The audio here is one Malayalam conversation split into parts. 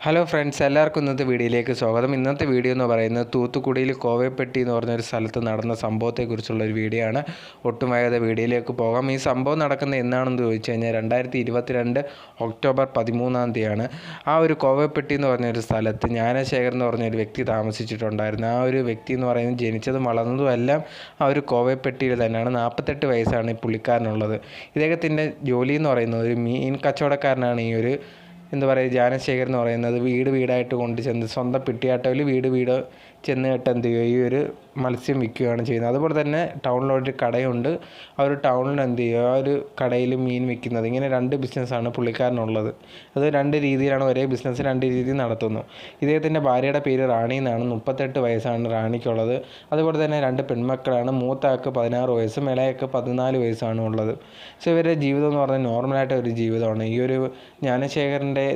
ഹലോ ഫ്രണ്ട്സ് എല്ലാവർക്കും ഇന്നത്തെ വീഡിയോയിലേക്ക് സ്വാഗതം. ഇന്നത്തെ വീഡിയോ എന്ന് പറയുന്നത് തൂത്തുക്കുടിയിൽ കോവയപ്പെട്ടി എന്ന് പറഞ്ഞൊരു സ്ഥലത്ത് നടന്ന സംഭവത്തെക്കുറിച്ചുള്ള ഒരു വീഡിയോ ആണ്. ഒട്ടും വേഗത വീഡിയോയിലേക്ക് പോകാം. ഈ സംഭവം നടക്കുന്നത് എന്നാണെന്ന് ചോദിച്ചു കഴിഞ്ഞാൽ രണ്ടായിരത്തി ഇരുപത്തിരണ്ട് ഒക്ടോബർ പതിമൂന്നാം തീയതിയാണ്. ആ ഒരു കോവയപ്പെട്ടി എന്ന് പറഞ്ഞൊരു സ്ഥലത്ത് ജ്ഞാനശേഖർ എന്ന് പറഞ്ഞൊരു വ്യക്തി താമസിച്ചിട്ടുണ്ടായിരുന്നു. ആ ഒരു വ്യക്തി എന്ന് പറയുന്നത് ജനിച്ചതും വളർന്നതും എല്ലാം ആ ഒരു കോവയപ്പെട്ടിയിൽ തന്നെയാണ്. നാൽപ്പത്തെട്ട് വയസ്സാണ് ഈ പുള്ളിക്കാരനുള്ളത്. ഇദ്ദേഹത്തിന്റെ ജോലി എന്ന് പറയുന്നത് ഒരു മീൻ കച്ചവടക്കാരനാണ് ഈ ഒരു എന്താ പറയുക ജാനശേഖർ എന്ന് പറയുന്നത് വീട് വീടായിട്ട് കൊണ്ട് ചെന്ന് സ്വന്തം പിട്ടിയാട്ടവിൽ വീട് വീട് ചെന്ന് കേട്ട് എന്ത് ചെയ്യുക ഈ ഒരു മത്സ്യം വിൽക്കുകയാണ് ചെയ്യുന്നത്. അതുപോലെ തന്നെ ടൗണിലൊരു കടയുണ്ട്. ആ ഒരു ടൗണിൽ എന്ത് ചെയ്യുക ആ ഒരു കടയിൽ മീൻ വിൽക്കുന്നത് ഇങ്ങനെ രണ്ട് ബിസിനസ്സാണ് പുള്ളിക്കാരനുള്ളത്. അത് രണ്ട് രീതിയിലാണ് ഒരേ ബിസിനസ് രണ്ട് രീതിയിൽ നടത്തുന്നു. ഇദ്ദേഹത്തിന്റെ ഭാര്യയുടെ പേര് റാണി എന്നാണ്. മുപ്പത്തെട്ട് വയസ്സാണ് റാണിക്കുള്ളത്. അതുപോലെ തന്നെ രണ്ട് പെൺമക്കളാണ്. മൂത്ത ആൾക്ക് പതിനാറ് വയസ്സും ഇളയക്ക് പതിനാല് വയസ്സാണ് ഉള്ളത് സോ ഇവരുടെ ജീവിതം എന്ന് പറഞ്ഞാൽ നോർമലായിട്ട് ഒരു ജീവിതമാണ്. ഈ ഒരു ജ്ഞാനശേഖരന്റെ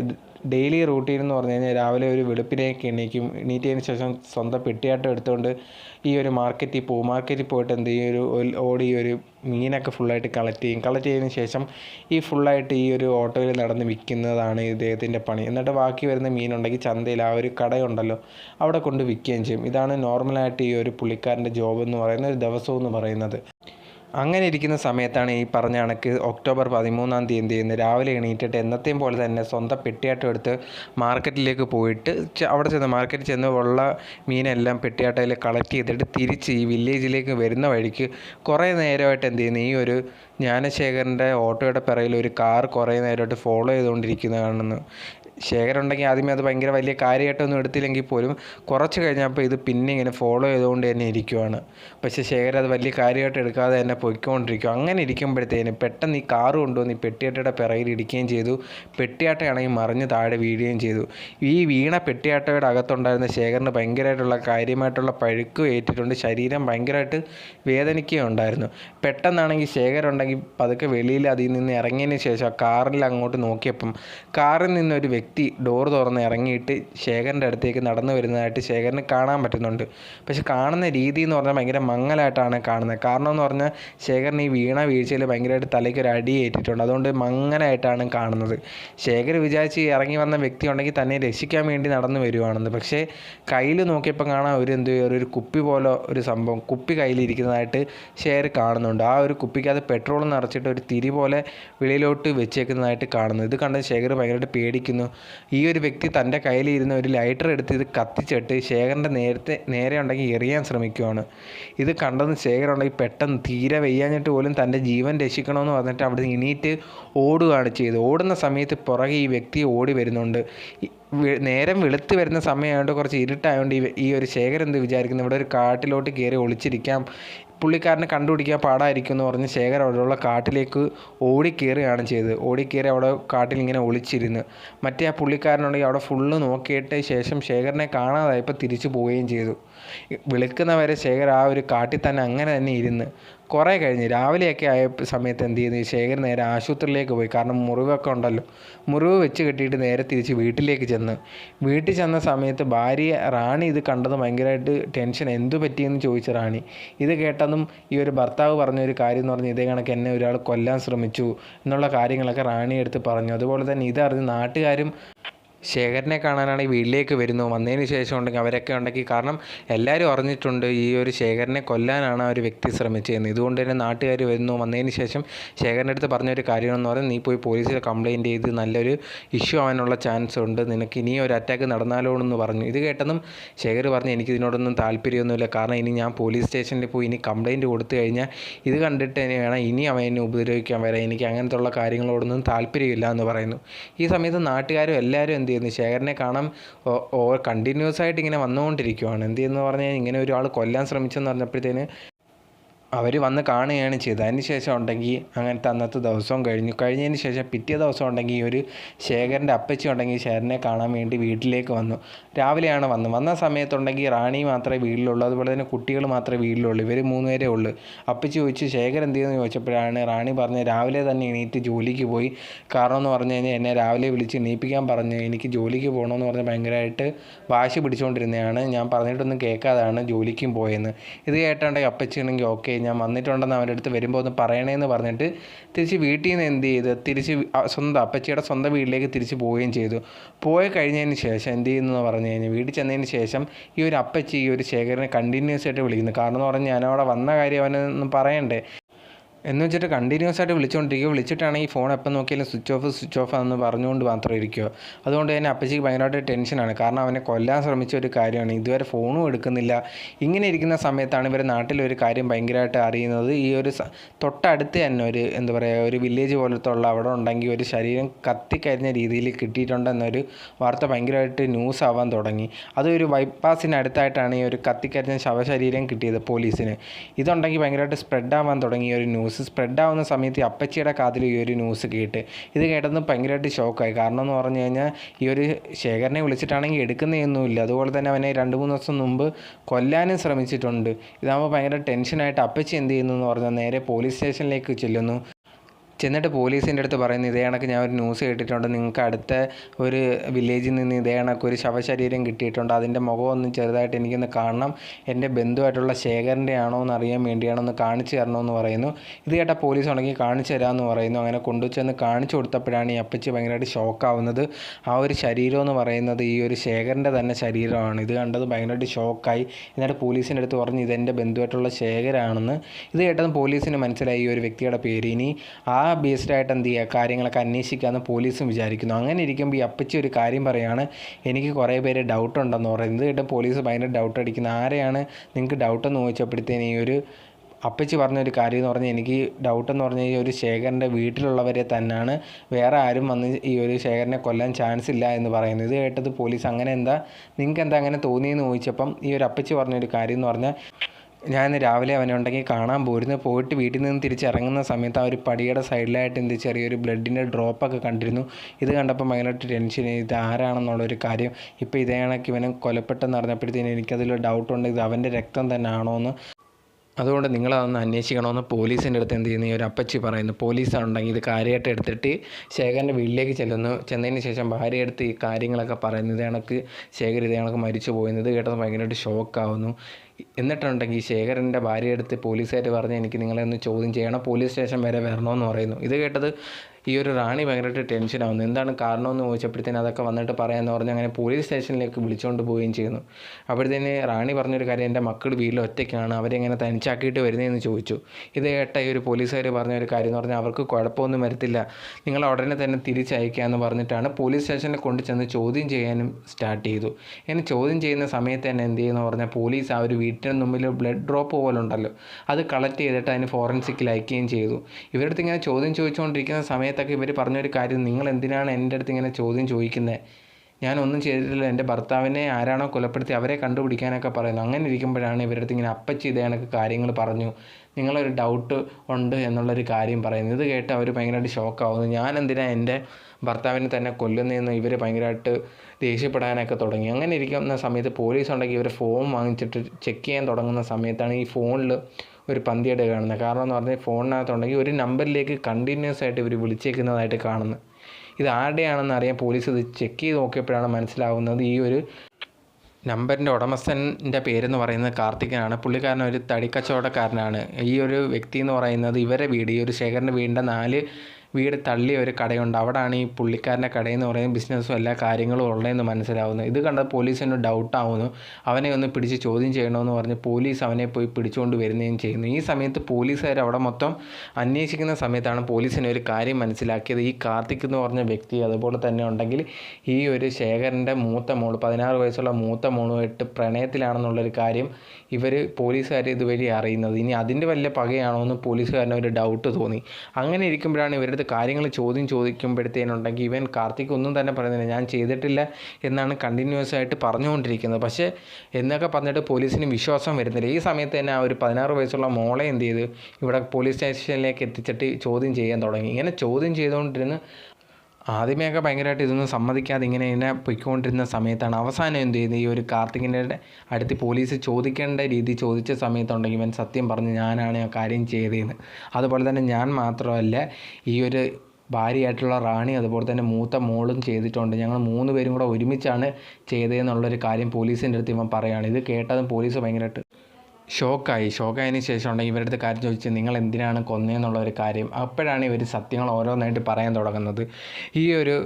ഡെയിലി റൂട്ടീൻ എന്ന് പറഞ്ഞു കഴിഞ്ഞാൽ രാവിലെ ഒരു വെളുപ്പിനേക്ക് എണീക്കും. എണീറ്റതിന് ശേഷം സ്വന്തം പെട്ടിയാട്ടം എടുത്തുകൊണ്ട് ഈ ഒരു മാർക്കറ്റിൽ പോകും മാർക്കറ്റിൽ പോയിട്ട് എന്ത് ചെയ്യും? ഒരു ഓടി ഒരു മീനൊക്കെ ഫുള്ളായിട്ട് കളക്ട് ചെയ്യും. കളക്ട് ചെയ്തതിന് ശേഷം ഈ ഫുള്ളായിട്ട് ഈ ഒരു ഓട്ടോയിൽ നടന്ന് വിൽക്കുന്നതാണ് ഇദ്ദേഹത്തിന്റെ പണി. എന്നിട്ട് ബാക്കി വരുന്ന മീനുണ്ടെങ്കിൽ ചന്തയിൽ ആ ഒരു കടയുണ്ടല്ലോ അവിടെ കൊണ്ട് വിൽക്കുകയും ചെയ്യും. ഇതാണ് നോർമലായിട്ട് ഈ ഒരു പുള്ളിക്കാരന്റെ ജോബ് എന്ന് പറയുന്ന ഒരു ദിവസം എന്ന് പറയുന്നത്. അങ്ങനെ ഇരിക്കുന്ന സമയത്താണ് ഈ പറഞ്ഞ കണക്ക് ഒക്ടോബർ പതിമൂന്നാം തീയതി ചെയ്യുന്നത് രാവിലെ എണീറ്റിട്ട് എന്നത്തെയും പോലെ തന്നെ സ്വന്തം പെട്ടിയാട്ടം എടുത്ത് മാർക്കറ്റിലേക്ക് പോയിട്ട് അവിടെ ചെന്ന് മാർക്കറ്റിൽ ചെന്ന് ഉള്ള മീനെല്ലാം പെട്ടിയാട്ടയിൽ കളക്ട് ചെയ്തിട്ട് തിരിച്ച് ഈ വില്ലേജിലേക്ക് വരുന്ന വഴിക്ക് കുറേ നേരമായിട്ട് എന്ത് ചെയ്യുന്നു? ഈ ഒരു ജ്ഞാനശേഖരന്റെ ഓട്ടോയുടെ പിറകിൽ ഒരു കാർ കുറേ നേരമായിട്ട് ഫോളോ ചെയ്തുകൊണ്ടിരിക്കുന്നത് കാണുന്നു ശേഖരം ഉണ്ടെങ്കിൽ ആദ്യമേ അത് ഭയങ്കര വലിയ കാര്യമായിട്ടൊന്നും എടുത്തില്ലെങ്കിൽ പോലും കുറച്ച് കഴിഞ്ഞപ്പോൾ ഇത് പിന്നെ ഇങ്ങനെ ഫോളോ ചെയ്തുകൊണ്ട് തന്നെ ഇരിക്കുവാണ്. പക്ഷേ ശേഖരം അത് വലിയ കാര്യമായിട്ട് എടുക്കാതെ തന്നെ പൊയ്ക്കൊണ്ടിരിക്കും അങ്ങനെ ഇരിക്കുമ്പോഴത്തേന് പെട്ടെന്ന് ഈ കാറ് കൊണ്ടുവന്ന് ഈ പെട്ടിയാട്ടയുടെ പിറകിൽ ഇടിക്കുകയും ചെയ്തു. പെട്ടിയാട്ടയാണെങ്കിൽ മറിഞ്ഞ് താഴെ വീഴുകയും ചെയ്തു. ഈ വീണ പെട്ടിയാട്ടയുടെ അകത്തുണ്ടായിരുന്ന ശേഖരന് ഭയങ്കരമായിട്ടുള്ള കാര്യമായിട്ടുള്ള പഴുക്കും ഏറ്റിട്ടുണ്ട്. ശരീരം ഭയങ്കരമായിട്ട് വേദനിക്കുകയുണ്ടായിരുന്നു. പെട്ടെന്നാണെങ്കിൽ ശേഖരം പതുക്കെ വെളിയിൽ അതിൽ നിന്ന് ഇറങ്ങിയതിന് ശേഷം ആ കാറിൽ അങ്ങോട്ട് നോക്കിയപ്പം കാറിൽ നിന്നൊരു വ്യക്തി ഡോർ തുറന്ന് ഇറങ്ങിയിട്ട് ശേഖരന്റെ അടുത്തേക്ക് നടന്നു വരുന്നതായിട്ട് ശേഖരന് കാണാൻ പറ്റുന്നുണ്ട്. പക്ഷെ കാണുന്ന രീതി എന്ന് പറഞ്ഞാൽ ഭയങ്കര മങ്ങലായിട്ടാണ് കാണുന്നത്. കാരണം എന്ന് പറഞ്ഞാൽ ശേഖരൻ ഈ വീണ വീഴ്ചയിൽ ഭയങ്കരമായിട്ട് തലയ്ക്ക് ഒരു അടി ഏറ്റിട്ടുണ്ട്. അതുകൊണ്ട് മങ്ങലായിട്ടാണ് കാണുന്നത്. ശേഖർ വിചാരിച്ച് ഇറങ്ങി വന്ന വ്യക്തി ഉണ്ടെങ്കിൽ തന്നെ രക്ഷിക്കാൻ വേണ്ടി നടന്നു വരുവാണെന്ന്. പക്ഷേ കയ്യിൽ നോക്കിയപ്പോൾ കാണാൻ ഒരു എന്ത് ഒരു കുപ്പി പോലെ ഒരു സംഭവം കുപ്പി കയ്യിലിരിക്കുന്നതായിട്ട് ശേഖർ കാണുന്നുണ്ട്. ആ ഒരു കുപ്പിക്കകത്ത് പെട്രോൾ നിറച്ചിട്ട് ഒരു തിരി പോലെ വെളിയിലോട്ട് വെച്ചേക്കുന്നതായിട്ട് കാണുന്നു. ഇത് കണ്ട് ശേഖർ ഭയങ്കരമായിട്ട് പേടിക്കുന്നു. ഈ ഒരു വ്യക്തി തന്റെ കയ്യിലിരുന്ന ഒരു ലൈറ്റർ എടുത്ത് ഇത് കത്തിച്ചിട്ട് ശേഖറിന്റെ നേരത്തെ നേരെ ഉണ്ടെങ്കിൽ എറിയാൻ ശ്രമിക്കുകയാണ് ഇത് കണ്ടെന്ന് ശേഖർ ഉണ്ടെങ്കിൽ പെട്ടെന്ന് തീരെ വെയ്യാഞ്ഞിട്ട് പോലും തന്റെ ജീവൻ രക്ഷിക്കണമെന്ന് പറഞ്ഞിട്ട് അവിടെ ഇനിയിട്ട് ഓടുകയാണ് ചെയ്തത്. ഓടുന്ന സമയത്ത് പുറകെ ഈ വ്യക്തി ഓടി വരുന്നുണ്ട്. നേരം വെളുത്ത് വരുന്ന സമയമായതുകൊണ്ട് കുറച്ച് ഇരുട്ടായതുകൊണ്ട് ഈ ഈ ഒരു ശേഖരൻ എന്ത് വിചാരിക്കുന്നു? ഇവിടെ ഒരു കാട്ടിലോട്ട് കയറി ഒളിച്ചിരിക്കാം. പുള്ളിക്കാരനെ കണ്ടുപിടിക്കാൻ പാടായിരിക്കും എന്ന് പറഞ്ഞ് ശേഖർ അവിടെയുള്ള കാട്ടിലേക്ക് ഓടിക്കയറുകയാണ് ചെയ്തത്. ഓടിക്കയറി അവിടെ കാട്ടിൽ ഇങ്ങനെ ഒളിച്ചിരുന്ന്. മറ്റേ ആ പുള്ളിക്കാരനുണ്ടെങ്കിൽ അവിടെ ഫുള്ള് നോക്കിയിട്ട് ശേഷം ശേഖരനെ കാണാതായപ്പോൾ തിരിച്ചു പോവുകയും ചെയ്തു. വിളിക്കുന്നവരെ ശേഖർ ആ ഒരു കാട്ടിൽ തന്നെ അങ്ങനെ തന്നെ ഇരുന്ന്. കുറേ കഴിഞ്ഞ്. രാവിലെയൊക്കെ ആയ സമയത്ത് എന്ത് ചെയ്യുന്നു? ശേഖർ നേരെ ആശുപത്രിയിലേക്ക് പോയി. കാരണം മുറിവൊക്കെ ഉണ്ടല്ലോ. മുറിവ് വെച്ച് കെട്ടിയിട്ട് നേരെ തിരിച്ച് വീട്ടിലേക്ക് ചെന്ന്. വീട്ടിൽ ചെന്ന സമയത്ത് ഭാര്യ റാണി ഇത് കണ്ടത് ഭയങ്കരമായിട്ട് ടെൻഷൻ. എന്തു പറ്റിയെന്ന് ചോദിച്ച റാണി. ഇത് കേട്ടതും ഈ ഒരു ഭർത്താവ് പറഞ്ഞ ഒരു കാര്യം എന്ന് പറഞ്ഞാൽ ഇതേ കണക്ക് എന്നെ ഒരാൾ കൊല്ലാൻ ശ്രമിച്ചു എന്നുള്ള കാര്യങ്ങളൊക്കെ റാണി എടുത്ത് പറഞ്ഞു. അതുപോലെ തന്നെ ഇതറിഞ്ഞ് നാട്ടുകാരും ശേഖരനെ കാണാനാണെങ്കിൽ വീട്ടിലേക്ക് വരുന്നു വന്നതിന് ശേഷം ഉണ്ടെങ്കിൽ അവരൊക്കെ ഉണ്ടെങ്കിൽ കാരണം എല്ലാവരും അറിഞ്ഞിട്ടുണ്ട് ഈ ഒരു ശേഖരനെ കൊല്ലാനാണ് ആ ഒരു വ്യക്തി ശ്രമിച്ചതെന്ന്. ഇതുകൊണ്ട് തന്നെ നാട്ടുകാർ വരുന്നു. വന്നതിന് ശേഷം ശേഖരന്റെ അടുത്ത് പറഞ്ഞൊരു കാര്യമെന്ന് പറഞ്ഞാൽ നീ പോയി പോലീസിൽ കംപ്ലയിന്റ് ചെയ്ത് നല്ലൊരു ഇഷ്യൂ ആവാനുള്ള ചാൻസ് ഉണ്ട്. നിനക്ക് ഇനി ഒരു അറ്റാക്ക് നടന്നാലോ എന്ന് പറഞ്ഞു. ഇത് കേട്ടതും ശേഖർ പറഞ്ഞു എനിക്ക് ഇതിനോടൊന്നും താല്പര്യമൊന്നുമില്ല. കാരണം ഇനി ഞാൻ പോലീസ് സ്റ്റേഷനിൽ പോയി ഇനി കംപ്ലയിന്റ് കൊടുത്തു കഴിഞ്ഞാൽ ഇത് കണ്ടിട്ട് തന്നെ വേണം ഇനി അവൻ എന്നെ ഉപദ്രവിക്കാൻ വരാം എനിക്ക് അങ്ങനത്തെ ഉള്ള കാര്യങ്ങളോടൊന്നും താല്പര്യമില്ല എന്ന് പറയുന്നു. ഈ സമയത്ത് നാട്ടുകാരും എല്ലാവരും എന്ത് ചെയ്യുന്നു? ശേഖരനെ കാണാൻ കണ്ടിന്യൂസ് ആയിട്ട് ഇങ്ങനെ വന്നുകൊണ്ടിരിക്കുകയാണ് എന്ത് ചെയ്യുന്നു പറഞ്ഞാൽ ഇങ്ങനെ ഒരാൾ കൊല്ലാൻ ശ്രമിച്ചെന്ന് പറഞ്ഞപ്പോഴത്തേന് അവർ വന്ന് കാണുകയാണ് ചെയ്തത്. അതിന് ശേഷം ഉണ്ടെങ്കിൽ അങ്ങനത്തെ അന്നത്തെ ദിവസവും കഴിഞ്ഞു. കഴിഞ്ഞതിന് ശേഷം പിറ്റേ ദിവസം ഉണ്ടെങ്കിൽ ഒരു ശേഖരന്റെ അപ്പച്ചി ഉണ്ടെങ്കിൽ ശേഖരനെ കാണാൻ വേണ്ടി വീട്ടിലേക്ക് വന്നു. രാവിലെയാണ് വന്നു. വന്ന സമയത്തുണ്ടെങ്കിൽ റാണി മാത്രമേ വീട്ടിലുള്ളൂ. അതുപോലെ തന്നെ കുട്ടികൾ മാത്രമേ വീട്ടിലുള്ളൂ. ഇവർ മൂന്നുപേരേ ഉള്ളൂ. അപ്പച്ചി ചോദിച്ചു ശേഖരൻ എന്ത് ചെയ്യുന്നു ചോദിച്ചപ്പോഴാണ് റാണി പറഞ്ഞത് രാവിലെ തന്നെ എണീറ്റ് ജോലിക്ക് പോയി. കാരണം എന്ന് പറഞ്ഞു കഴിഞ്ഞാൽ എന്നെ രാവിലെ വിളിച്ച് എണീപ്പിക്കാൻ പറഞ്ഞു. എനിക്ക് ജോലിക്ക് പോകണമെന്ന് പറഞ്ഞ് ഭയങ്കരമായിട്ട് വാശി പിടിച്ചുകൊണ്ടിരുന്നതാണ് ഞാൻ പറഞ്ഞിട്ടൊന്നും കേൾക്കാതാണ് ജോലിക്കും പോയെന്ന്. ഇത് കേട്ടാണ്ടെങ്കിൽ അപ്പച്ചി ആണെങ്കിൽ ഓക്കെ ഞാൻ വന്നിട്ടുണ്ടെന്ന് അവന്റെ അടുത്ത് വരുമ്പോൾ ഒന്ന് പറയണേന്ന് പറഞ്ഞിട്ട് തിരിച്ച് വീട്ടിൽ നിന്ന് എന്ത് ചെയ്ത്? തിരിച്ച് സ്വന്തം അപ്പച്ചിയുടെ സ്വന്തം വീട്ടിലേക്ക് തിരിച്ച് പോവുകയും ചെയ്തു. പോയി കഴിഞ്ഞതിന് ശേഷം എന്ത് ചെയ്യുന്നു എന്ന് പറഞ്ഞു കഴിഞ്ഞാൽ വീട്ടിൽ ചെന്നതിന് ശേഷം ഈ ഒരു അപ്പച്ചി ഈ ഒരു ശേഖരനെ കണ്ടിന്യൂസ് ആയിട്ട് വിളിക്കുന്നു. കാരണം എന്ന് പറഞ്ഞാൽ ഞാൻ അവിടെ വന്ന കാര്യം അവനൊന്നും പറയണ്ടേ. എന്ന് വെച്ചിട്ട് കണ്ടിന്യൂസ് ആയിട്ട് വിളിച്ചുകൊണ്ടിരിക്കുക വിളിച്ചിട്ടാണെങ്കിൽ ഫോൺ എപ്പോൾ നോക്കിയാലും സ്വിച്ച് ഓഫ് സ്വിച്ച് ഓഫ് ആണെന്ന് പറഞ്ഞുകൊണ്ട് മാത്രം ഇരിക്കുക. അതുകൊണ്ട് തന്നെ അപ്പച്ചിക്ക് ഭയങ്കരമായിട്ട് ടെൻഷനാണ് കാരണം അവനെ കൊല്ലാൻ ശ്രമിച്ച ഒരു കാര്യമാണ്. ഇതുവരെ ഫോണും എടുക്കുന്നില്ല. ഇങ്ങനെ ഇരിക്കുന്ന സമയത്താണ് ഇവർ നാട്ടിലൊരു കാര്യം ഭയങ്കരമായിട്ട് അറിയുന്നത്. ഈ ഒരു തൊട്ടടുത്ത് തന്നെ ഒരു എന്താ പറയുക ഒരു വില്ലേജ് പോലത്തെ ഉള്ള അവിടെ ഉണ്ടെങ്കിൽ ഒരു ശരീരം കത്തിക്കരിഞ്ഞ രീതിയിൽ കിട്ടിയിട്ടുണ്ടെന്നൊരു വാർത്ത ഭയങ്കരമായിട്ട് ന്യൂസ് ആവാൻ തുടങ്ങി. അതൊരു ബൈപ്പാസിനടുത്തായിട്ടാണ് ഈ ഒരു കത്തിക്കരിഞ്ഞ ശവശരീരം കിട്ടിയത് പോലീസിന്. ഇതുണ്ടെങ്കിൽ ഭയങ്കരമായിട്ട് സ്പ്രെഡ് ആവാൻ തുടങ്ങി ഒരു ന്യൂസ് സ്പ്രെഡ് ആവുന്ന സമയത്ത് ഈ അപ്പച്ചിയുടെ കാതിൽ ഈ ഒരു ന്യൂസ് കേട്ട് ഇത് കേട്ടത് ഭയങ്കരമായിട്ട് ഷോക്കായി. കാരണം എന്ന് പറഞ്ഞു കഴിഞ്ഞാൽ ഈ ഒരു ശേഖരനെ വിളിച്ചിട്ടാണെങ്കിൽ എടുക്കുന്നതൊന്നുമില്ല. അതുപോലെ തന്നെ അവനെ രണ്ട് മൂന്ന് ദിവസം മുമ്പ് കൊല്ലാനും ശ്രമിച്ചിട്ടുണ്ട്. ഇതാകുമ്പോൾ ഭയങ്കര ടെൻഷനായിട്ട് അപ്പച്ചി എന്ത് ചെയ്യുന്നു എന്ന് പറഞ്ഞാൽ നേരെ പോലീസ് സ്റ്റേഷനിലേക്ക് ചെല്ലുന്നു. ചെന്നിട്ട് പോലീസിന്റെ അടുത്ത് പറയുന്നു ഇതേ കണക്ക് ഞാൻ ഒരു ന്യൂസ് കേട്ടിട്ടുണ്ട്. നിങ്ങൾക്ക് അടുത്ത ഒരു വില്ലേജിൽ നിന്ന് ഇതേ കണക്ക് ഒരു ശവശരീരം കിട്ടിയിട്ടുണ്ട്. അതിന്റെ മുഖം ഒന്ന് ചെറുതായിട്ട് എനിക്കൊന്ന് കാണണം. എന്റെ ബന്ധുവായിട്ടുള്ള ശേഖരന്റെ ആണോ എന്ന് അറിയാൻ വേണ്ടിയാണ് ഒന്ന് കാണിച്ചു തരണമെന്ന് പറയുന്നു. ഇത് കേട്ട പോലീസ് ഉണങ്ങി കാണിച്ചു തരാമെന്ന് പറയുന്നു. അങ്ങനെ കൊണ്ടുവച്ചെന്ന് കാണിച്ചു കൊടുത്തപ്പോഴാണ് ഈ അപ്പച്ചി ഭയങ്കരമായിട്ട് ഷോക്കാവുന്നത്. ആ ഒരു ശരീരം എന്ന് പറയുന്നത് ഈ ഒരു ശേഖരന്റെ തന്നെ ശരീരമാണ്. ഇത് കണ്ടത് ഭയങ്കരമായിട്ട് ഷോക്കായി. എന്നിട്ട് പോലീസിന്റെ അടുത്ത് പറഞ്ഞു ഇതെന്റെ ബന്ധുവായിട്ടുള്ള ശേഖരാണെന്ന്. ഇത് കേട്ടതും പോലീസിന് മനസ്സിലായി ഈ ഒരു വ്യക്തിയുടെ പേര്. ഇനി ആ ബേസ്ഡ് ആയിട്ട് എന്ത് ചെയ്യുക? കാര്യങ്ങളൊക്കെ അന്വേഷിക്കാമെന്ന് പോലീസും വിചാരിക്കുന്നു. അങ്ങനെ ഇരിക്കുമ്പോൾ ഈ അപ്പച്ചി ഒരു കാര്യം പറയുകയാണ് എനിക്ക് കുറേ പേര് ഡൗട്ട് ഉണ്ടെന്ന് പറയുന്നത് കേട്ട്? പോലീസ് ഭയങ്കര ഡൗട്ട് അടിക്കുന്നത് ആരെയാണ് നിങ്ങൾക്ക് ഡൗട്ട് എന്ന് ചോദിച്ചപ്പോഴത്തേന് ഈ ഒരു അപ്പച്ചി പറഞ്ഞൊരു കാര്യം എന്ന് പറഞ്ഞാൽ എനിക്ക് ഡൗട്ട് എന്ന് പറഞ്ഞാൽ ഈ ഒരു ശേഖരന്റെ വീട്ടിലുള്ളവരെ തന്നെയാണ് വേറെ ആരും വന്ന് ഈ ഒരു ശേഖരനെ കൊല്ലാൻ ചാൻസ് ഇല്ല എന്ന് പറയുന്നത് ഇത് കേട്ടത് പോലീസ്. അങ്ങനെ എന്താ? നിങ്ങൾക്ക് എന്താ അങ്ങനെ തോന്നിയെന്ന് ചോദിച്ചപ്പം ഈ ഒരു അപ്പച്ചി പറഞ്ഞൊരു കാര്യം എന്ന് പറഞ്ഞാൽ ഞാൻ ഇന്ന് രാവിലെ അവനെ ഉണ്ടെങ്കിൽ കാണാൻ പോയിരുന്നു പോയിട്ട് വീട്ടിൽ നിന്ന് തിരിച്ചിറങ്ങുന്ന സമയത്ത് ആ ഒരു പടിയുടെ സൈഡിലായിട്ട് എന്ത് ചെറിയൊരു ബ്ലഡിന്റെ ഡ്രോപ്പൊക്കെ കണ്ടിരുന്നു. ഇത് കണ്ടപ്പോൾ ഭയങ്കരമായിട്ട് ടെൻഷൻ ഇത് ആരാണെന്നുള്ളൊരു കാര്യം ഇപ്പോൾ ഇതേ കണക്ക് ഇവനെ കൊലപ്പെട്ടെന്ന് അറിഞ്ഞപ്പോഴത്തേനും എനിക്കതിൽ ഡൗട്ടുണ്ട് ഇത് അവന്റെ രക്തം തന്നെ ആണോ എന്ന് അതുകൊണ്ട് നിങ്ങളതൊന്ന് അന്വേഷിക്കണമെന്ന് പോലീസിന്റെ അടുത്ത് എന്ത് ചെയ്യുന്നു? ഈ ഒരു അപ്പച്ചി പറയുന്നു. പോലീസാണുണ്ടെങ്കിൽ ഇത് കാര്യമായിട്ട് എടുത്തിട്ട് ശേഖരന്റെ വീട്ടിലേക്ക് ചെല്ലുന്നു. ചെന്നതിന് ശേഷം ഭാര്യ എടുത്ത് ഈ കാര്യങ്ങളൊക്കെ പറയുന്നത് കണക്ക് ശേഖർ ഇത് കണക്ക് മരിച്ചു പോയെന്നത് കേട്ടത് ഭയങ്കരമായിട്ട് ഷോക്കാവുന്നു. എന്നിട്ടുണ്ടെങ്കിൽ ശേഖരന്റെ ഭാര്യ എടുത്ത് പോലീസുകാർ പറഞ്ഞ് എനിക്ക് നിങ്ങളെ ഒന്ന് ചോദ്യം ചെയ്യണം. പോലീസ് സ്റ്റേഷൻ വരെ വരണമെന്ന് പറയുന്നു. ഇത് കേട്ടത് ഈ ഒരു റാണി ഭയങ്കരമായിട്ട് ടെൻഷനാവുന്നു എന്താണ് കാരണമെന്ന് ചോദിച്ചപ്പോഴത്തേന് അതൊക്കെ വന്നിട്ട് പറയാമെന്ന് പറഞ്ഞ് അങ്ങനെ പോലീസ് സ്റ്റേഷനിലേക്ക് വിളിച്ചുകൊണ്ട് പോവുകയും ചെയ്യുന്നു. അപ്പോഴത്തേന് റാണി പറഞ്ഞൊരു കാര്യം എന്റെ മക്കൾ വീട്ടിൽ ഒറ്റയ്ക്കാണ്. അവരെങ്ങനെ തനിച്ചാക്കിയിട്ട് വരുന്നതെന്ന് ചോദിച്ചു. ഇത് കേട്ട ഈ ഒരു പോലീസുകാർ പറഞ്ഞ ഒരു കാര്യം എന്ന് പറഞ്ഞാൽ അവർക്ക് കുഴപ്പമൊന്നും വരത്തില്ല. നിങ്ങൾ ഉടനെ തന്നെ തിരിച്ചയക്കാമെന്ന് പറഞ്ഞിട്ടാണ് പോലീസ് സ്റ്റേഷനിൽ കൊണ്ടുചെന്ന് ചോദ്യം ചെയ്യാനും സ്റ്റാർട്ട് ചെയ്തു. ഇങ്ങനെ ചോദ്യം ചെയ്യുന്ന സമയത്ത് തന്നെ എന്ത് ചെയ്യുന്നു പറഞ്ഞാൽ പോലീസ് ആ ഒരു വീട്ടിന് മുമ്പിൽ ബ്ലഡ് ഡ്രോപ്പ് പോലെ ഉണ്ടല്ലോ. അത് കളക്ട് ചെയ്തിട്ട് അതിന് ഫോറൻസിക്കിൽ അയക്കുകയും ചെയ്തു. ഇവരുടെ അടുത്ത് ഇങ്ങനെ ചോദ്യം ചോദിച്ചുകൊണ്ടിരിക്കുന്ന സമയത്തൊക്കെ ഇവർ പറഞ്ഞൊരു കാര്യം നിങ്ങൾ എന്തിനാണ് എന്റെ അടുത്ത് ഇങ്ങനെ ചോദ്യം ചോദിക്കുന്നത് ഞാനൊന്നും ചെയ്തിട്ടില്ല. എന്റെ ഭർത്താവിനെ ആരാണോ കൊലപ്പെടുത്തി അവരെ കണ്ടുപിടിക്കാനൊക്കെ പറയുന്നു. അങ്ങനെ ഇരിക്കുമ്പോഴാണ് ഇവരുടെ അടുത്ത് ഇങ്ങനെ അപ്പച്ചി ഇതേ കണക്ക് കാര്യങ്ങൾ പറഞ്ഞു. നിങ്ങളൊരു ഡൗട്ട് ഉണ്ട് എന്നുള്ളൊരു കാര്യം പറയുന്നു. ഇത് കേട്ട് അവർ ഭയങ്കരമായിട്ട് ഷോക്കാവുന്നു ഞാൻ എന്തിനാ എന്റെ ഭർത്താവിനെ തന്നെ കൊല്ലുന്നതെന്ന് ഇവർ ഭയങ്കരമായിട്ട് ദേഷ്യപ്പെടാനൊക്കെ തുടങ്ങി. അങ്ങനെ ഇരിക്കുന്ന സമയത്ത് പോലീസ് ഉണ്ടെങ്കിൽ ഇവർ ഫോൺ വാങ്ങിച്ചിട്ട് ചെക്ക് ചെയ്യാൻ തുടങ്ങുന്ന സമയത്താണ് ഈ ഫോണിൽ ഒരു പന്തിയുടെ കാണുന്നത്. കാരണം എന്ന് പറഞ്ഞാൽ ഫോണിനകത്തുണ്ടെങ്കിൽ ഒരു നമ്പറിലേക്ക് കണ്ടിന്യൂസ് ആയിട്ട് ഇവർ വിളിച്ചേക്കുന്നതായിട്ട് കാണുന്നു ഇത് ആരുടെയാണെന്ന് അറിയാൻ പോലീസ് ഇത് ചെക്ക് ചെയ്ത് നോക്കിയപ്പോഴാണ് മനസ്സിലാവുന്നത് ഈ ഒരു നമ്പറിന്റെ ഉടമസ്ഥന്റെ പേരെന്ന് പറയുന്നത് കാർത്തികനാണ്. പുള്ളിക്കാരൻ ഒരു തടിക്കച്ചവടക്കാരനാണ്. ഈ ഒരു വ്യക്തി എന്ന് പറയുന്നത് ഇവരെ വീട് ഈ ഒരു ശേഖരന്റെ വീടിന്റെ നാല് വീട് തള്ളിയ ഒരു കടയുണ്ട്. അവിടെയാണ് ഈ പുള്ളിക്കാരന്റെ കടയെന്ന് പറയുന്ന ബിസിനസ്സും എല്ലാ കാര്യങ്ങളും ഉള്ളതെന്ന് മനസ്സിലാവുന്നു. ഇത് കണ്ട പോലീസിന് ഡൗട്ട് ആവുന്നു. അവനെ ഒന്ന് പിടിച്ച് ചോദ്യം ചെയ്യണമെന്ന് പറഞ്ഞ് പോലീസ് അവനെ പോയി പിടിച്ചുകൊണ്ട് വരുന്നതും ചെയ്യുന്നു. ഈ സമയത്ത് പോലീസുകാർ അവിടെ മൊത്തം അന്വേഷിക്കുന്ന സമയത്താണ് പോലീസിന് ഒരു കാര്യം മനസ്സിലാക്കിയത്. ഈ കാർത്തിക് എന്ന് പറഞ്ഞ വ്യക്തി അതുപോലെ തന്നെ ഉണ്ടെങ്കിൽ ഈ ഒരു ശേഖരന്റെ മൂത്ത മോൾ പതിനാറ് വയസ്സുള്ള മൂത്ത മോളുമായിട്ട് പ്രണയത്തിലാണെന്നുള്ളൊരു കാര്യം ഇവർ പോലീസുകാർ ഇതുവഴി അറിയുന്നത്. ഇനി അതിന്റെ വലിയ പകയാണോ എന്ന് പോലീസുകാരന് ഒരു ഡൗട്ട് തോന്നി. അങ്ങനെ ഇരിക്കുമ്പോഴാണ് ഇവരുടെ അടുത്ത് കാര്യങ്ങൾ ചോദ്യം ചോദിക്കുമ്പോഴത്തേനുണ്ടെങ്കിൽ ഇവൻ കാർത്തിക് ഒന്നും തന്നെ പറയുന്നില്ല. ഞാൻ ചെയ്തിട്ടില്ല എന്നാണ് കണ്ടിന്യൂസ് ആയിട്ട് പറഞ്ഞുകൊണ്ടിരിക്കുന്നത്. പക്ഷേ എന്നൊക്കെ പറഞ്ഞിട്ട് പോലീസിന് വിശ്വാസം വരുന്നില്ല. ഈ സമയത്ത് തന്നെ ആ ഒരു പതിനാറ് വയസ്സുള്ള മോളെ എന്ത് ചെയ്ത്? ഇവിടെ പോലീസ് സ്റ്റേഷനിലേക്ക് എത്തിച്ചിട്ട് ചോദ്യം ചെയ്യാൻ തുടങ്ങി. ഇങ്ങനെ ചോദ്യം ചെയ്തുകൊണ്ടിരുന്ന് ആദ്യമേയൊക്കെ ഭയങ്കരമായിട്ട് ഇതൊന്നും സമ്മതിക്കാതെ ഇങ്ങനെ ഇങ്ങനെ പൊയ്ക്കൊണ്ടിരുന്ന സമയത്താണ് അവസാനം എന്ത് ചെയ്യുന്നത്? ഈ ഒരു കാർത്തികിന്റെ അടുത്ത് പോലീസ് ചോദിക്കേണ്ട രീതി ചോദിച്ച സമയത്തുണ്ടെങ്കിൽ ഇവൻ സത്യം പറഞ്ഞ് ഞാനാണ് ആ കാര്യം ചെയ്തതെന്ന് അതുപോലെ തന്നെ ഞാൻ മാത്രമല്ല ഈ ഒരു ഭാര്യയായിട്ടുള്ള റാണി അതുപോലെ തന്നെ മൂത്ത മോളും ചെയ്തിട്ടുണ്ട്. ഞങ്ങൾ മൂന്ന് പേരും കൂടെ ഒരുമിച്ചാണ് ചെയ്തതെന്നുള്ളൊരു കാര്യം പോലീസിന്റെ അടുത്ത് ഇവൻ പറയുകയാണ് ഇത് കേട്ടതും പോലീസ് ഭയങ്കരമായിട്ട് ഷോക്കായി. ഷോക്കായതിനു ശേഷം ഉണ്ടെങ്കിൽ ഇവരുടെ അടുത്ത് കാര്യം ചോദിച്ച് നിങ്ങൾ എന്തിനാണ് കൊന്നതെന്നുള്ള ഒരു കാര്യം? അപ്പോഴാണ് ഇവർ സത്യങ്ങൾ ഓരോന്നായിട്ട് പറയാൻ തുടങ്ങുന്നത്. ഈ ഒരു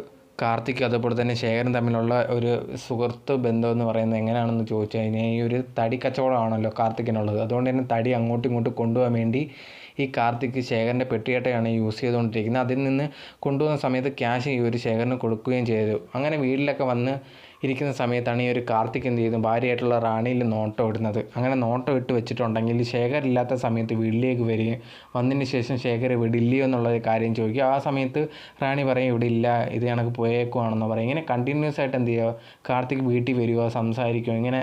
കാർത്തിക് അതുപോലെ തന്നെ ശേഖരൻ തമ്മിലുള്ള ഒരു സുഹൃത്ത് ബന്ധം എന്ന് പറയുന്നത് എങ്ങനെയാണെന്ന് ചോദിച്ചു കഴിഞ്ഞാൽ ഈ ഒരു തടി കച്ചവടമാണല്ലോ കാർത്തിക്കിനുള്ളത്. അതുകൊണ്ട് തന്നെ തടി അങ്ങോട്ടും ഇങ്ങോട്ടും കൊണ്ടുപോകാൻ വേണ്ടി ഈ കാർത്തിക് ശേഖരന്റെ പെട്ടിയേട്ടയാണ് യൂസ് ചെയ്തുകൊണ്ടിരിക്കുന്നത്. അതിൽ നിന്ന് കൊണ്ടുപോകുന്ന സമയത്ത് ക്യാഷ് ഈ ഒരു ശേഖരന് കൊടുക്കുകയും ചെയ്തു. അങ്ങനെ വീട്ടിലൊക്കെ വന്ന് ഇരിക്കുന്ന സമയത്താണ് ഈ ഒരു കാർത്തിക് എന്ത് ചെയ്തു? ഭാര്യയായിട്ടുള്ള റാണിയിൽ നോട്ടം ഇടുന്നത്. അങ്ങനെ നോട്ടം ഇട്ട് വെച്ചിട്ടുണ്ടെങ്കിൽ ശേഖർ ഇല്ലാത്ത സമയത്ത് വീട്ടിലേക്ക് വരികയും വന്നതിന് ശേഷം ശേഖർ ഇവിടെ ഇല്ലയോ എന്നുള്ള കാര്യം ചോദിക്കും ആ സമയത്ത് റാണി പറയും ഇവിടെ ഇല്ല ഇത് കണക്ക് പോയേക്കുവാണെന്ന് പറയും. ഇങ്ങനെ കണ്ടിന്യൂസ് ആയിട്ട് എന്ത് ചെയ്യുക? കാർത്തിക് വീട്ടിൽ വരിക സംസാരിക്കുക. ഇങ്ങനെ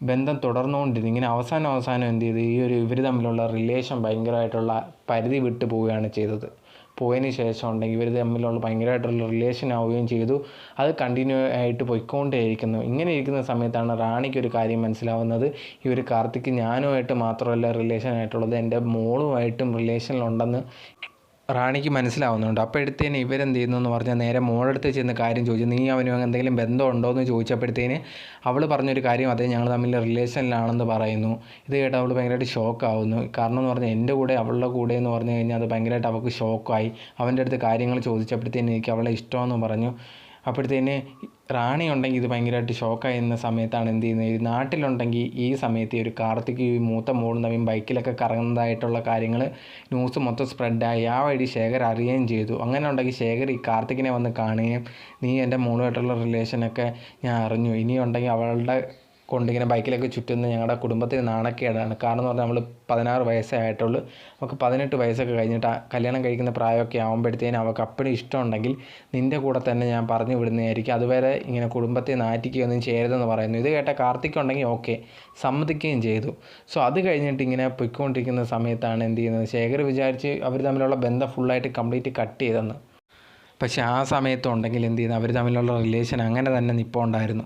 ബന്ധം തുടർന്നുകൊണ്ടിരുന്നു. ഇങ്ങനെ അവസാനം അവസാനം എന്ത് ചെയ്തു? ഈ ഒരു ഇവർ തമ്മിലുള്ള റിലേഷൻ ഭയങ്കരമായിട്ടുള്ള പരിധി വിട്ടു പോവുകയാണ് ചെയ്തത്. പോയതിന് ശേഷം ഉണ്ടെങ്കിൽ ഇവർ തമ്മിലുള്ള ഭയങ്കരമായിട്ടുള്ള റിലേഷൻ ആവുകയും ചെയ്തു. അത് കണ്ടിന്യൂ ആയിട്ട് പോയിക്കൊണ്ടേയിരിക്കുന്നു. ഇങ്ങനെ ഇരിക്കുന്ന സമയത്താണ് റാണിക്ക് ഒരു കാര്യം മനസ്സിലാവുന്നത്. ഈ ഒരു കാർത്തിക് ഞാനുമായിട്ട് മാത്രമല്ല റിലേഷൻ ആയിട്ടുള്ളത്. എന്റെ മോളുമായിട്ടും റിലേഷനിലുണ്ടെന്ന് റാണിക്ക് മനസ്സിലാവുന്നുണ്ട്. അപ്പോഴത്തേന് ഇവരെന്ത് ചെയ്യുന്നു എന്ന് പറഞ്ഞാൽ നേരെ മോളടുത്ത് ചെന്ന് കാര്യം ചോദിച്ചു. നീ അവനും എന്തെങ്കിലും ബന്ധമുണ്ടോ എന്ന് ചോദിച്ചപ്പോഴത്തേന് അവൾ പറഞ്ഞൊരു കാര്യം അതെ ഞങ്ങൾ തമ്മിൽ റിലേഷനിലാണെന്ന് പറയുന്നു. ഇത് കേട്ട് അവൾ ഭയങ്കരമായിട്ട് ഷോക്കാവുന്നു. കാരണം എന്ന് പറഞ്ഞാൽ എന്റെ കൂടെ അവളുടെ കൂടെ എന്ന് പറഞ്ഞു കഴിഞ്ഞാൽ അത് ഭയങ്കരമായിട്ട് അവൾക്ക് ഷോക്കായി. അവന്റെ അടുത്ത് കാര്യങ്ങൾ ചോദിച്ചപ്പോഴത്തേന് എനിക്ക് അവളെ ഇഷ്ടമെന്ന് പറഞ്ഞു. അപ്പോഴത്തേന് റാണി ഉണ്ടെങ്കിൽ ഇത് ഭയങ്കരമായിട്ട് ഷോക്കായിരുന്ന സമയത്താണ് എന്ത് ചെയ്യുന്നത്? ഈ നാട്ടിലുണ്ടെങ്കിൽ ഈ സമയത്ത് ഒരു കാർത്തിക് ഈ മൂത്ത മൂടുന്ന ബൈക്കിലൊക്കെ കറങ്ങുന്നതായിട്ടുള്ള കാര്യങ്ങൾ ന്യൂസ് മൊത്തം സ്പ്രെഡായി ആ വഴി ശേഖർ അറിയുകയും ചെയ്തു. അങ്ങനെ ഉണ്ടെങ്കിൽ ശേഖർ ഈ കാർത്തികിനെ വന്ന് കാണുകയും നീ എന്റെ മോളുമായിട്ടുള്ള റിലേഷനൊക്കെ ഞാൻ അറിഞ്ഞു. ഇനി ഉണ്ടെങ്കിൽ അവളുടെ കൊണ്ടിങ്ങനെ ബൈക്കിലൊക്കെ ചുറ്റുന്ന ഞങ്ങളുടെ കുടുംബത്തിന് നാണക്കേടാണ്. കാരണം എന്ന് പറഞ്ഞാൽ നമ്മൾ പതിനാറ് വയസ്സേ ആയിട്ടുള്ളൂ. നമുക്ക് പതിനെട്ട് വയസ്സൊക്കെ കഴിഞ്ഞിട്ട് കല്യാണം കഴിക്കുന്ന പ്രായമൊക്കെ ആകുമ്പോഴത്തേനും അവൾക്ക് അപ്പോഴും ഇഷ്ടമുണ്ടെങ്കിൽ നിന്റെ കൂടെ തന്നെ ഞാൻ പറഞ്ഞു വിടുന്നതായിരിക്കും. അതുവരെ ഇങ്ങനെ കുടുംബത്തെ നാറ്റിക്കുകയൊന്നും ചെയ്യരുതെന്ന് പറയുന്നു. ഇത് കേട്ട കാർത്തിക് ഉണ്ടെങ്കിൽ ഓക്കെ സമ്മതിക്കുകയും ചെയ്തു. സോ അത് കഴിഞ്ഞിട്ട് ഇങ്ങനെ പൊയ്ക്കൊണ്ടിരിക്കുന്ന സമയത്താണ് എന്ത് ചെയ്യുന്നത്? ശേഖർ വിചാരിച്ച് അവർ തമ്മിലുള്ള ബന്ധം ഫുള്ളായിട്ട് കംപ്ലീറ്റ് കട്ട് ചെയ്തെന്ന്. പക്ഷേ ആ സമയത്തുണ്ടെങ്കിൽ എന്ത് ചെയ്യുന്നത് അവർ തമ്മിലുള്ള റിലേഷൻ അങ്ങനെ തന്നെ നിൽപ്പുണ്ടായിരുന്നു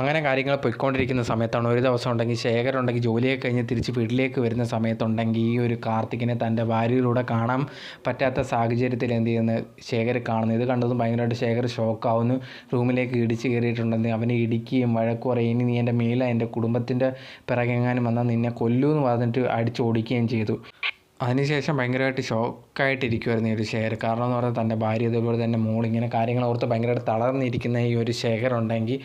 അങ്ങനെ കാര്യങ്ങൾ പോയിക്കൊണ്ടിരിക്കുന്ന സമയത്താണ്. ഒരു ദിവസം ഉണ്ടെങ്കിൽ ശേഖർ ഉണ്ടെങ്കിൽ ജോലിയൊക്കെ കഴിഞ്ഞ് തിരിച്ച് വീട്ടിലേക്ക് വരുന്ന സമയത്തുണ്ടെങ്കിൽ ഈ ഒരു കാർത്തികിനെ തന്റെ ഭാര്യയിലൂടെ കാണാൻ പറ്റാത്ത സാഹചര്യത്തിൽ എന്ത് ചെയ്യുന്നു? ശേഖർ കാണുന്നു. ഇത് കണ്ടതും ഭയങ്കരമായിട്ട് ശേഖർ ഷോക്കാവുന്നു. റൂമിലേക്ക് ഇടിച്ച് കയറിയിട്ടുണ്ടെങ്കിൽ അവനെ ഇടിക്കുകയും വഴക്ക് പറയും. ഇനി നീ എന്റെ മേലെ എന്റെ കുടുംബത്തിന്റെ പിറകെങ്ങാനും വന്നാൽ നിന്നെ കൊല്ലൂ എന്ന് പറഞ്ഞിട്ട് അടിച്ചോടിക്കുകയും ചെയ്തു. അതിനുശേഷം ഭയങ്കരമായിട്ട് ഷോക്കായിട്ടിരിക്കുമായിരുന്നു ഈ ഒരു ശേഖർ. കാരണം എന്ന് പറഞ്ഞാൽ തന്റെ ഭാര്യ അതേപോലെ തന്നെ മോൾ ഇങ്ങനെ കാര്യങ്ങൾ ഓർത്ത് ഭയങ്കരമായിട്ട് തളർന്നിരിക്കുന്ന ഈ ഒരു ശേഖർ ഉണ്ടെങ്കിൽ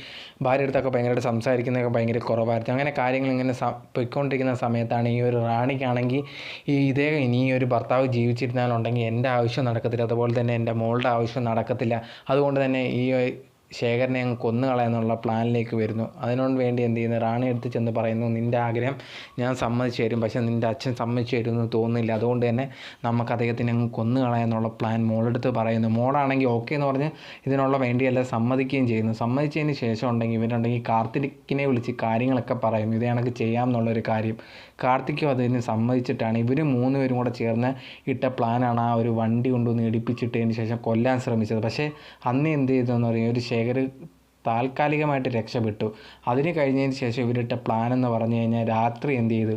ഭാര്യ അടുത്തൊക്കെ ഭയങ്കരമായിട്ട് സംസാരിക്കുന്നതൊക്കെ ഭയങ്കര കുറവായിരുന്നു അങ്ങനെ കാര്യങ്ങൾ ഇങ്ങനെ പൊയ്ക്കൊണ്ടിരിക്കുന്ന സമയത്താണ് ഈ ഒരു റാണിക്കാണെങ്കിൽ ഈ ഇതേ ഇനി ഈ ഒരു ഭർത്താവ് ജീവിച്ചിരുന്നാലുണ്ടെങ്കിൽ എന്റെ ആവശ്യം നടക്കത്തില്ല. അതുപോലെ തന്നെ എന്റെ മോളുടെ ആവശ്യം നടക്കത്തില്ല. അതുകൊണ്ട് തന്നെ ഈ ശേഖരനെ അങ്ങ് കൊന്നുകളയെന്നുള്ള പ്ലാനിലേക്ക് വരുന്നു. അതിനോട് വേണ്ടി എന്ത് ചെയ്യുന്നു? റാണി എടുത്ത് ചെന്ന് പറയുന്നു നിന്റെ ആഗ്രഹം ഞാൻ സമ്മതിച്ചു തരും. പക്ഷേ നിന്റെ അച്ഛൻ സമ്മതിച്ചു തരുമെന്ന് തോന്നുന്നില്ല. അതുകൊണ്ട് തന്നെ നമുക്ക് അദ്ദേഹത്തിനെ അങ്ങ് കൊന്നുകളയെന്നുള്ള പ്ലാൻ മോളെടുത്ത് പറയുന്നു. മോളാണെങ്കിൽ ഓക്കെ എന്ന് പറഞ്ഞ് ഇതിനുള്ള വേണ്ടിയെല്ലാം സമ്മതിക്കുകയും ചെയ്യുന്നു. സമ്മതിച്ചതിന് ശേഷം ഉണ്ടെങ്കിൽ ഇവരുണ്ടെങ്കിൽ കാർത്തിക്കിനെ വിളിച്ച് കാര്യങ്ങളൊക്കെ പറയുന്നു ഇത് കണക്ക് ചെയ്യാം എന്നുള്ളൊരു കാര്യം. കാർത്തിക്കും അതിന് സമ്മതിച്ചിട്ടാണ്. ഇവർ മൂന്ന് പേരും കൂടെ ചേർന്ന് ഇട്ട പ്ലാനാണ് ആ ഒരു വണ്ടി കൊണ്ടുവന്ന് ഇടിപ്പിച്ചിട്ടതിന് ശേഷം കൊല്ലാൻ ശ്രമിച്ചത്. പക്ഷേ അന്ന് എന്ത് ചെയ്തെന്ന് പറയും ഒരു ശേഖർ താൽക്കാലികമായിട്ട് രക്ഷപ്പെട്ടു. അതിന് കഴിഞ്ഞതിന് ശേഷം ഇവരിട്ട പ്ലാൻ എന്ന് പറഞ്ഞു കഴിഞ്ഞാൽ രാത്രി എന്ത് ചെയ്തു?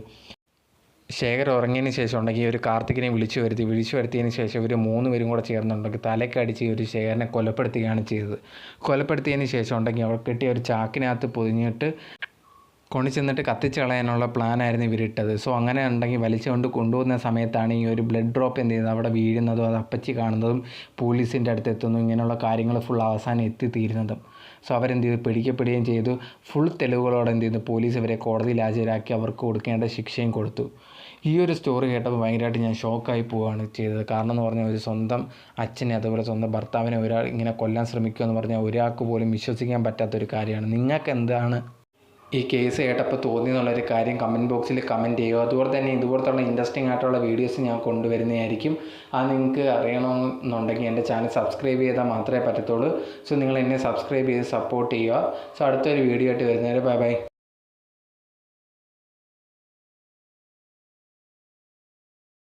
ശേഖർ ഉറങ്ങിയതിന് ശേഷം ഉണ്ടെങ്കിൽ ഒരു കാർത്തികിനെ വിളിച്ചു വരുത്തി. വിളിച്ചു വരുത്തിയതിന് ശേഷം ഇവർ മൂന്ന് പേരും കൂടെ ചേർന്നുണ്ടെങ്കിൽ തലക്കടിച്ച് ഒരു ശേഖരനെ കൊലപ്പെടുത്തുകയാണ് ചെയ്തത്. കൊലപ്പെടുത്തിയതിന് ശേഷം ഉണ്ടെങ്കിൽ അവൾ കെട്ടിയ ഒരു ചാക്കിനകത്ത് പൊതിഞ്ഞിട്ട് കൊണ്ടു ചെന്നിട്ട് കത്തിച്ച് കളയാനുള്ള പ്ലാനായിരുന്നു ഇവരിട്ടത്. സോ അങ്ങനെ ഉണ്ടെങ്കിൽ വലിച്ചുകൊണ്ട് കൊണ്ടുപോകുന്ന സമയത്താണ് ഈ ഒരു ബ്ലഡ് ഡ്രോപ്പ് എന്ത് ചെയ്യുന്നത് അവിടെ വീഴുന്നതും അത് അപ്പച്ചി കാണുന്നതും പോലീസിന്റെ അടുത്ത് എത്തുന്നു ഇങ്ങനെയുള്ള കാര്യങ്ങൾ ഫുൾ അവസാനം എത്തിത്തീരുന്നതും. സോ അവരെന്ത് ചെയ്തു? പിടിക്കപ്പെടുകയും ചെയ്തു. ഫുൾ തെളിവുകളോടെ എന്ത് ചെയ്തു? പോലീസ് ഇവരെ കോടതിയിൽ ഹാജരാക്കി അവർക്ക് കൊടുക്കേണ്ട ശിക്ഷയും കൊടുത്തു. ഈ ഒരു സ്റ്റോറി കേട്ടപ്പോൾ ഭയങ്കരമായിട്ട് ഞാൻ ഷോക്കായി പോവുകയാണ് ചെയ്തത്. കാരണം എന്ന് പറഞ്ഞാൽ ഒരു സ്വന്തം അച്ഛനെ അതുപോലെ സ്വന്തം ഭർത്താവിനെ ഒരാൾ ഇങ്ങനെ കൊല്ലാൻ ശ്രമിക്കുക എന്ന് പറഞ്ഞാൽ ഒരാൾക്ക് പോലും വിശ്വസിക്കാൻ പറ്റാത്തൊരു കാര്യമാണ്. നിങ്ങൾക്ക് എന്താണ് ഈ കേസ് കേട്ടപ്പോൾ തോന്നി എന്നുള്ളൊരു കാര്യം കമന്റ് ബോക്സിൽ കമന്റ് ചെയ്യുക. അതുപോലെ തന്നെ ഇതുപോലത്തുള്ള ഇൻട്രസ്റ്റിംഗ് ആയിട്ടുള്ള വീഡിയോസ് ഞാൻ കൊണ്ടുവരുന്നതായിരിക്കും. അത് നിങ്ങൾക്ക് അറിയണമെന്നുണ്ടെങ്കിൽ എന്റെ ചാനൽ സബ്സ്ക്രൈബ് ചെയ്താൽ മാത്രമേ പറ്റത്തുള്ളൂ. സോ നിങ്ങൾ എന്നെ സബ്സ്ക്രൈബ് ചെയ്ത് സപ്പോർട്ട് ചെയ്യുക. സോ അടുത്തൊരു വീഡിയോ ആയിട്ട് വരുന്നവരെ ബൈ ബൈ